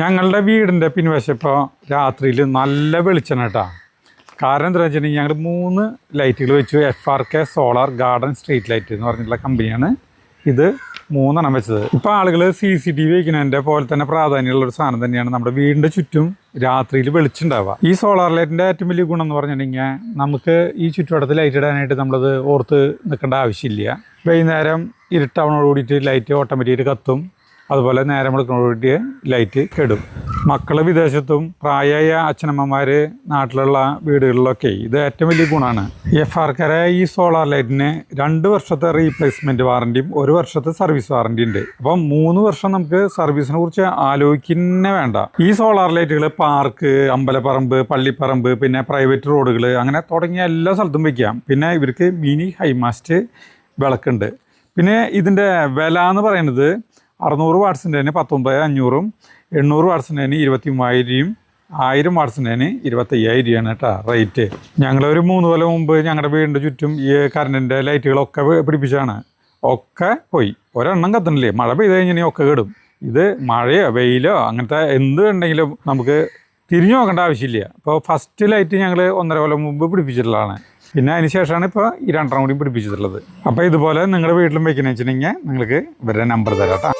ഞങ്ങളുടെ വീടിന്റെ പിൻവശപ്പോൾ രാത്രിയിൽ നല്ല വെളിച്ചം കേട്ടോ. കാരണം എന്താ വെച്ചിട്ടുണ്ടെങ്കിൽ ഞങ്ങൾ മൂന്ന് ലൈറ്റുകൾ വെച്ചു. F R K solar garden street light എന്ന് പറഞ്ഞിട്ടുള്ള കമ്പനിയാണ്. ഇത് മൂന്നെണ്ണം വെച്ചത്. ഇപ്പോൾ ആളുകൾ സി സി ടി വി വയ്ക്കുന്നതിന്റെ പോലെ തന്നെ പ്രാധാന്യമുള്ള ഒരു സാധനം തന്നെയാണ് നമ്മുടെ വീടിന്റെ ചുറ്റും രാത്രിയിൽ വെളിച്ചുണ്ടാവുക. ഈ സോളാർ ലൈറ്റിന്റെ ഏറ്റവും വലിയ ഗുണം എന്ന് പറഞ്ഞിട്ടുണ്ടെങ്കിൽ നമുക്ക് ഈ ചുറ്റുവട്ടത്ത് ലൈറ്റ് ഇടാനായിട്ട് നമ്മളത് ഓർത്ത് നിൽക്കേണ്ട ആവശ്യമില്ല. വൈകുന്നേരം ഇരുട്ടാവണോട് കൂടിയിട്ട് ലൈറ്റ് ഓട്ടോമാറ്റിക്കായിട്ട് കത്തും. അതുപോലെ നേരം വെളുക്കുന്നതോടുകൂടി ലൈറ്റ് കെടും. മക്കൾ വിദേശത്തും പ്രായമായ അച്ഛനമ്മമാർ നാട്ടിലുള്ള വീടുകളിലൊക്കെ ഇത് ഏറ്റവും വലിയ ഗുണമാണ്. എഫ് ആർക്കാരെ ഈ സോളാർ ലൈറ്റിന് രണ്ട് വർഷത്തെ റീപ്ലേസ്മെന്റ് വാറന്റിയും ഒരു വർഷത്തെ സർവീസ് വാറന്റി ഉണ്ട്. അപ്പം മൂന്ന് വർഷം നമുക്ക് സർവീസിനെ കുറിച്ച് ആലോചിക്കുന്നേ വേണ്ട. ഈ സോളാർ ലൈറ്റുകൾ പാർക്ക് അമ്പലപ്പറമ്പ് പള്ളിപ്പറമ്പ് പിന്നെ പ്രൈവറ്റ് റോഡുകൾ അങ്ങനെ തുടങ്ങിയ എല്ലാ സ്ഥലത്തും വയ്ക്കാം പിന്നെ ഇവർക്ക് മിനി ഹൈമാസ്റ്റ് വിളക്കുണ്ട്. പിന്നെ ഇതിന്റെ വില എന്ന് പറയുന്നത് അറുന്നൂറ് വാട്സിന്റെ പത്തൊമ്പത് അഞ്ഞൂറും എണ്ണൂറ് വാട്സിന്റെ ഇരുപത്തി മൂവായിരം ആയിരം വാട്സിന്റെ ഇരുപത്തയ്യായിരം രൂപയാണ് കേട്ടോ റേറ്റ്. ഞങ്ങളൊരു മൂന്ന് കൊല്ലം മുമ്പ് ഞങ്ങളുടെ വീടിന്റെ ചുറ്റും ഈ കറണ്ടിന്റെ ലൈറ്റുകളൊക്കെ പിടിപ്പിച്ചാണ് ഒക്കെ പോയി. ഒരെണ്ണം കത്തണില്ലേ? മഴ പെയ്ത് കഴിഞ്ഞാൽ ഒക്കെ കിടും. ഇത് മഴയോ വെയിലോ അങ്ങനത്തെ എന്ത് ഉണ്ടെങ്കിലും നമുക്ക് തിരിഞ്ഞു നോക്കേണ്ട ആവശ്യമില്ല. അപ്പോൾ ഫസ്റ്റ് ലൈറ്റ് ഞങ്ങൾ ഒന്നര കൊല്ലം മുമ്പ് പിടിപ്പിച്ചിട്ടുള്ളതാണ്. പിന്നെ അതിന് ശേഷമാണ് ഇപ്പോൾ ഈ രണ്ടെണ്ണം കൂടി പിടിപ്പിച്ചിട്ടുള്ളത്. അപ്പോൾ ഇതുപോലെ നിങ്ങളുടെ വീട്ടിലും വെക്കണമെന്ന് വെച്ചിട്ടുണ്ടെങ്കിൽ നിങ്ങൾക്ക് ഇവരുടെ നമ്പർ തരാം കേട്ടോ.